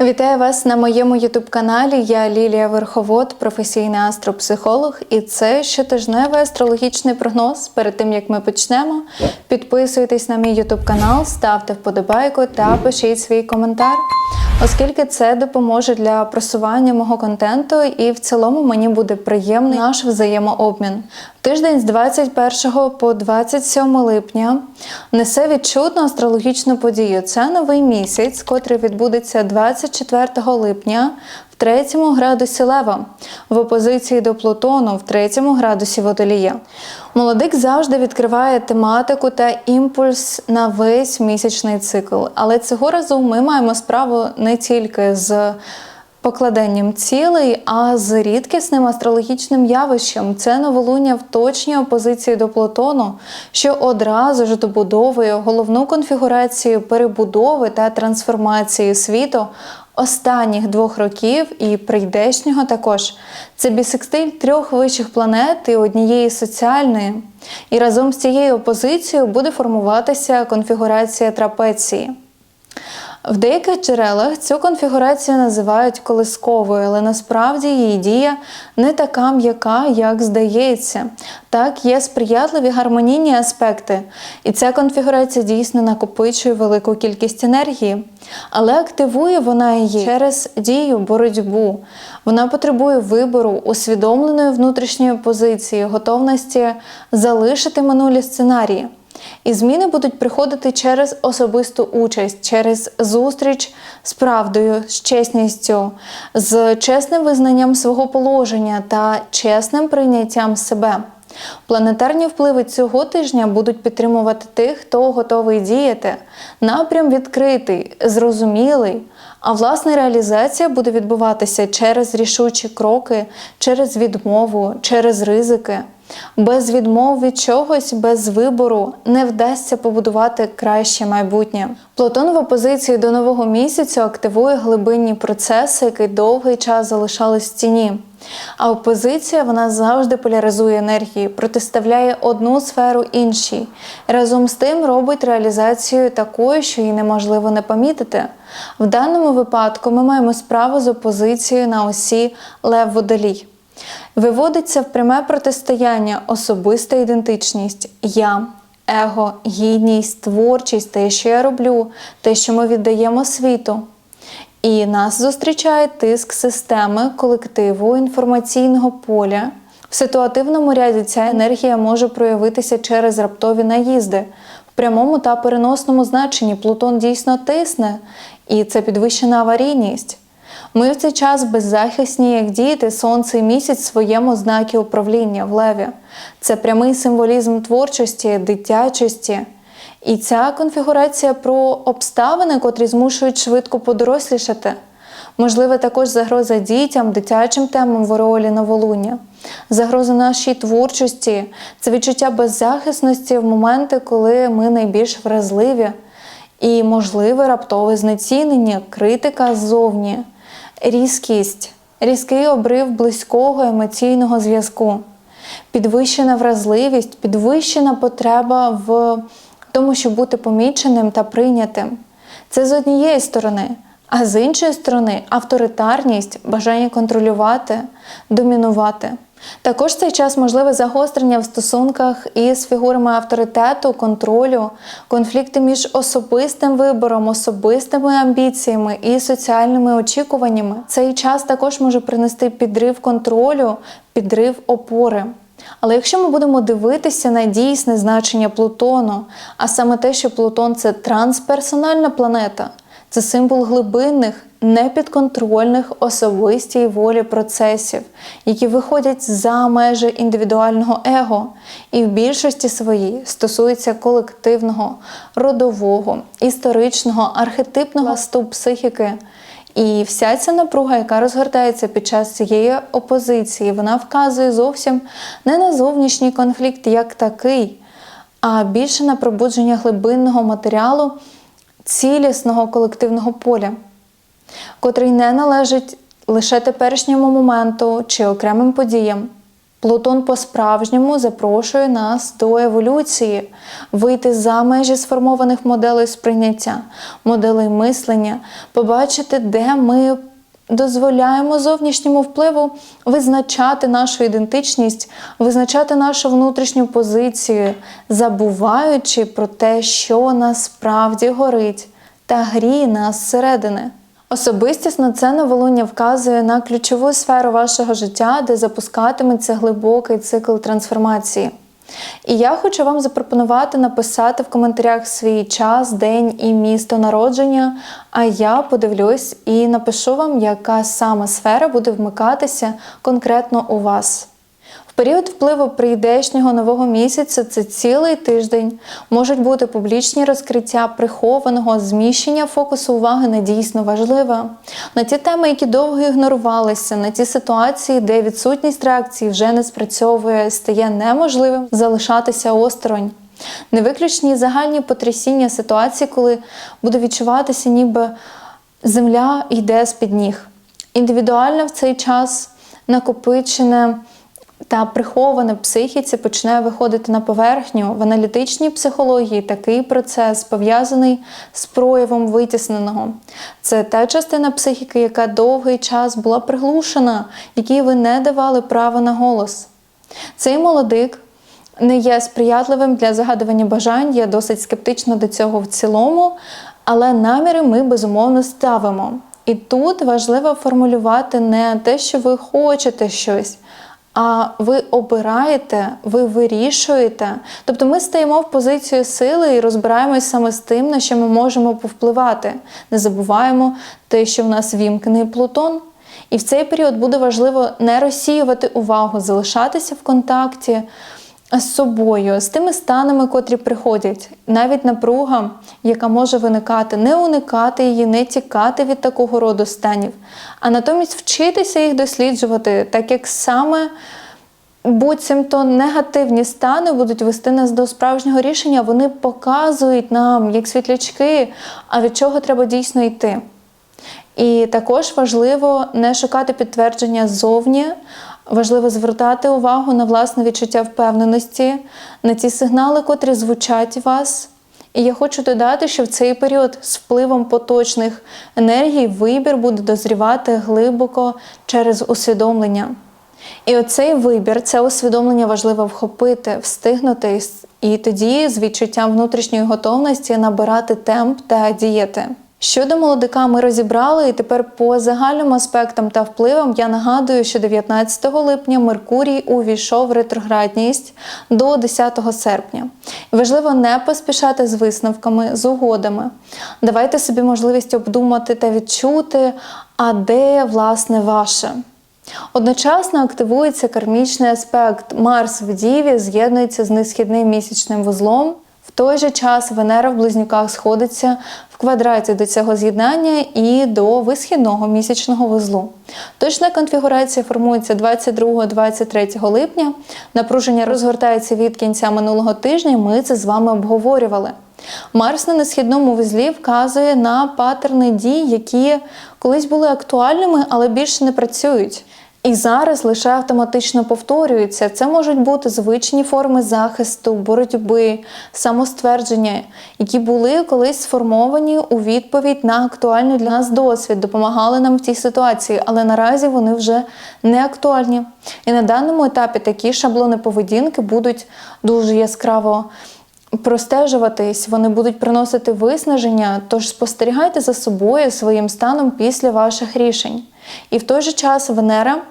Вітаю вас на моєму ютуб-каналі. Я Лілія Верховод, професійний астропсихолог, і це щотижневий астрологічний прогноз. Перед тим як ми почнемо, підписуйтесь на мій ютуб канал, ставте вподобайку та пишіть свій коментар, оскільки це допоможе для просування мого контенту, і в цілому мені буде приємний наш взаємообмін. Тиждень з 21 по 27 липня несе відчутну астрологічну подію. Це новий місяць, котрий відбудеться 24 липня в 3 градусі Лева, в опозиції до Плутону в 3 градусі Водолія. Молодик завжди відкриває тематику та імпульс на весь місячний цикл. Але цього разу ми маємо справу не тільки з покладенням цілей, а з рідкісним астрологічним явищем. Це новолуння в точній опозиції до Плутону, що одразу ж добудовує головну конфігурацію перебудови та трансформації світу. Останніх двох років і прийдешнього також це бісекстиль трьох вищих планет і однієї соціальної. І разом з цією опозицією буде формуватися конфігурація трапеції. В деяких джерелах цю конфігурацію називають колисковою, але насправді її дія не така м'яка, як здається. Так, є сприятливі гармонійні аспекти, і ця конфігурація дійсно накопичує велику кількість енергії, але активує вона її через дію, боротьбу. Вона потребує вибору, усвідомленої внутрішньої позиції, готовності залишити минулі сценарії. І зміни будуть приходити через особисту участь, через зустріч з правдою, з чесністю, з чесним визнанням свого положення та чесним прийняттям себе. Планетарні впливи цього тижня будуть підтримувати тих, хто готовий діяти. Напрям відкритий, зрозумілий. А власне реалізація буде відбуватися через рішучі кроки, через відмову, через ризики. Без відмов від чогось, без вибору не вдасться побудувати краще майбутнє. Плутон в опозиції до нового місяцю активує глибинні процеси, які довгий час залишались в тіні. А опозиція вона завжди поляризує енергії, протиставляє одну сферу іншій. Разом з тим робить реалізацію такою, що її неможливо не помітити. В даному випадку ми маємо справу з опозицією на осі Лев Водолій. Виводиться в пряме протистояння особиста ідентичність, я, его, гідність, творчість, те, що я роблю, те, що ми віддаємо світу. І нас зустрічає тиск системи, колективу, інформаційного поля. В ситуативному ряді ця енергія може проявитися через раптові наїзди. В прямому та переносному значенні Плутон дійсно тисне, і це підвищена аварійність. Ми в цей час беззахисні, як діти, сонце і місяць в своєму знакі управління в леві. Це прямий символізм творчості, дитячості. І ця конфігурація про обставини, котрі змушують швидко подорослішати. Можливе також загроза дітям, дитячим темам в ореолі новолуння, загроза нашій творчості, це відчуття беззахисності в моменти, коли ми найбільш вразливі, і можливе раптове знецінення, критика ззовні різкість, різкий обрив близького емоційного зв'язку, підвищена вразливість, підвищена потреба в тому, щоб бути поміченим та прийнятим. Це з однієї сторони, а з іншої сторони авторитарність, бажання контролювати, домінувати. Також цей час можливе загострення в стосунках із фігурами авторитету, контролю, конфлікти між особистим вибором, особистими амбіціями і соціальними очікуваннями. Цей час також може принести підрив контролю, підрив опори. Але якщо ми будемо дивитися на дійсне значення Плутону, а саме те, що Плутон це трансперсональна планета, це символ глибинних, непідконтрольних особистій волі процесів, які виходять за межі індивідуального его і в більшості своїй стосуються колективного, родового, історичного, архетипного ступ психіки. І вся ця напруга, яка розгортається під час цієї опозиції, вона вказує зовсім не на зовнішній конфлікт як такий, а більше на пробудження глибинного матеріалу цілісного колективного поля, котрий не належить лише теперішньому моменту чи окремим подіям. Плутон по-справжньому запрошує нас до еволюції, вийти за межі сформованих моделей сприйняття, моделей мислення, побачити, де ми дозволяємо зовнішньому впливу визначати нашу ідентичність, визначати нашу внутрішню позицію, забуваючи про те, що насправді горить, та гріє нас зсередини. Особистісно це новолуння вказує на ключову сферу вашого життя, де запускатиметься глибокий цикл трансформації. І я хочу вам запропонувати написати в коментарях свій час, день і місто народження. А я подивлюсь і напишу вам, яка саме сфера буде вмикатися конкретно у вас. Період впливу прийдешнього нового місяця це цілий тиждень можуть бути публічні розкриття прихованого зміщення фокусу уваги на дійсно важливе, на ті теми, які довго ігнорувалися, на ті ситуації, де відсутність реакції вже не спрацьовує, стає неможливим залишатися осторонь. Невиключні загальні потрясіння ситуації, коли буде відчуватися, ніби земля йде з-під ніг. Індивідуально в цей час накопичене та приховане психіці почне виходити на поверхню в аналітичній психології. Такий процес пов'язаний з проявом витісненого. Це та частина психіки, яка довгий час була приглушена, якій ви не давали права на голос. Цей молодик не є сприятливим для загадування бажань, я досить скептична до цього в цілому, але наміри ми безумовно ставимо. І тут важливо формулювати не те, що ви хочете щось, а ви обираєте, ви вирішуєте. Тобто ми стаємо в позицію сили і розбираємось саме з тим, на що ми можемо повпливати. Не забуваємо те, що в нас вімкнений Плутон. І в цей період буде важливо не розсіювати увагу, залишатися в контакті з собою, з тими станами, котрі приходять. Навіть напруга, яка може виникати, не уникати її, не тікати від такого роду станів, а натомість вчитися їх досліджувати, так як саме буцімто негативні стани будуть вести нас до справжнього рішення, вони показують нам, як світлячки, а від чого треба дійсно йти. І також важливо не шукати підтвердження ззовні, важливо звертати увагу на власне відчуття впевненості, на ті сигнали, котрі звучать вас. І я хочу додати, що в цей період з впливом поточних енергій вибір буде дозрівати глибоко через усвідомлення. І оцей вибір, це усвідомлення важливо вхопити, встигнути, і тоді з відчуттям внутрішньої готовності набирати темп та діяти. Щодо молодика, ми розібрали, і тепер по загальним аспектам та впливам я нагадую, що 19 липня Меркурій увійшов в ретроградність до 10 серпня. Важливо не поспішати з висновками, з угодами. Давайте собі можливість обдумати та відчути, а де власне ваше. Одночасно активується кармічний аспект. Марс в Діві з'єднується з несхідним місячним вузлом. В той же час Венера в близнюках сходиться в квадраті до цього з'єднання і до висхідного місячного вузлу. Точна конфігурація формується 22-23 липня. Напруження розгортається від кінця минулого тижня. Ми це з вами обговорювали. Марс на несхідному вузлі вказує на паттерни дій, які колись були актуальними, але більше не працюють. І зараз лише автоматично повторюються. Це можуть бути звичні форми захисту, боротьби, самоствердження, які були колись сформовані у відповідь на актуальний для нас досвід, допомагали нам в цій ситуації, але наразі вони вже не актуальні. І на даному етапі такі шаблони поведінки будуть дуже яскраво. Простежуватись, вони будуть приносити виснаження, тож спостерігайте за собою своїм станом після ваших рішень. І в той же час Венера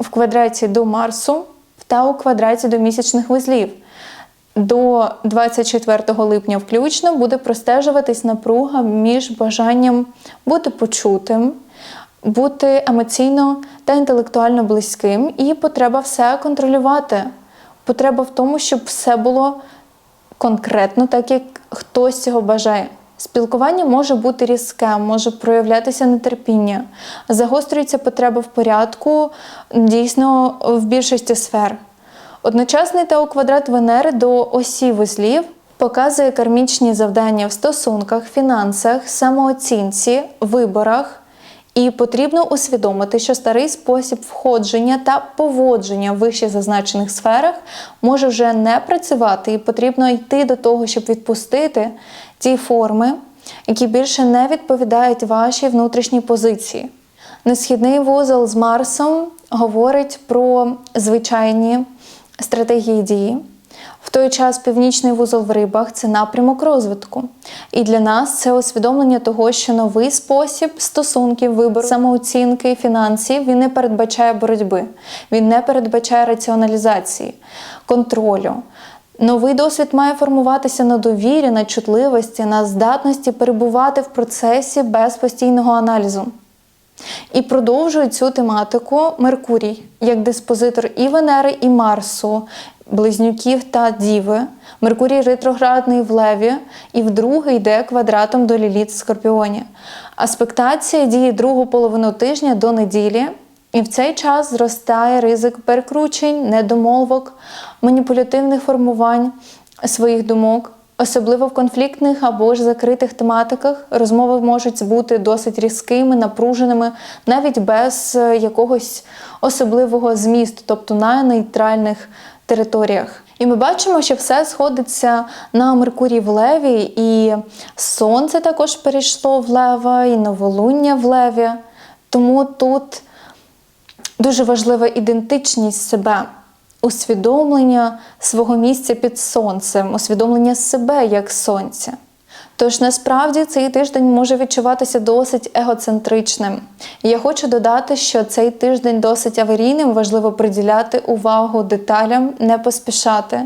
в квадраті до Марсу та у квадраті до місячних вузлів. До 24 липня включно буде простежуватись напруга між бажанням бути почутим, бути емоційно та інтелектуально близьким, і потреба все контролювати. Потреба в тому, щоб все було конкретно, так як хтось цього бажає. Спілкування може бути різке, може проявлятися нетерпіння, загострюється потреба в порядку дійсно в більшості сфер. Одночасний та у квадрат Венери до осі вузлів показує кармічні завдання в стосунках, фінансах, самооцінці, виборах. І потрібно усвідомити, що старий спосіб входження та поводження в вище зазначених сферах може вже не працювати, і потрібно йти до того, щоб відпустити ті форми, які більше не відповідають вашій внутрішній позиції. Несхідний вузол з Марсом говорить про звичайні стратегії дії. В той час північний вузол в рибах це напрямок розвитку. І для нас це усвідомлення того, що новий спосіб стосунків, вибору, самооцінки, фінансів він не передбачає боротьби, він не передбачає раціоналізації, контролю. Новий досвід має формуватися на довірі, на чутливості, на здатності перебувати в процесі без постійного аналізу. І продовжує цю тематику Меркурій, як диспозитор і Венери, і Марсу, близнюків та Діви. Меркурій ретроградний в Леві, і вдруге йде квадратом до Ліліт в Скорпіоні. Аспектація діє другу половину тижня до неділі, і в цей час зростає ризик перекручень, недомовок, маніпулятивних формувань своїх думок. Особливо в конфліктних або ж закритих тематиках розмови можуть бути досить різкими, напруженими, навіть без е, якогось особливого змісту, тобто на нейтральних територіях. І ми бачимо, що все сходиться на Меркурій в Леві, і Сонце також перейшло в Лева, і новолуння в Леві. Тому тут дуже важлива ідентичність себе усвідомлення свого місця під сонцем, усвідомлення себе як сонця. Тож насправді цей тиждень може відчуватися досить егоцентричним. І я хочу додати, що цей тиждень досить аварійним, важливо приділяти увагу деталям, не поспішати.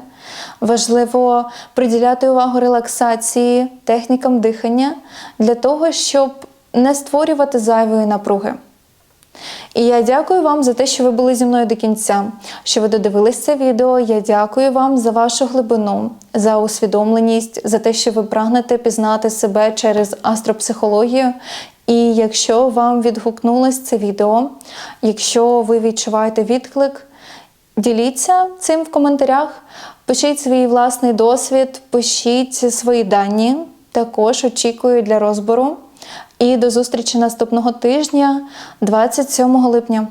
Важливо приділяти увагу релаксації, технікам дихання для того, щоб не створювати зайвої напруги. І я дякую вам за те, що ви були зі мною до кінця, що ви додивились це відео. Я дякую вам за вашу глибину, за усвідомленість, за те, що ви прагнете пізнати себе через астропсихологію. І якщо вам відгукнулось це відео, якщо ви відчуваєте відклик, діліться цим в коментарях, пишіть свій власний досвід, пишіть свої дані. Також очікую для розбору. І до зустрічі наступного тижня, 27 липня.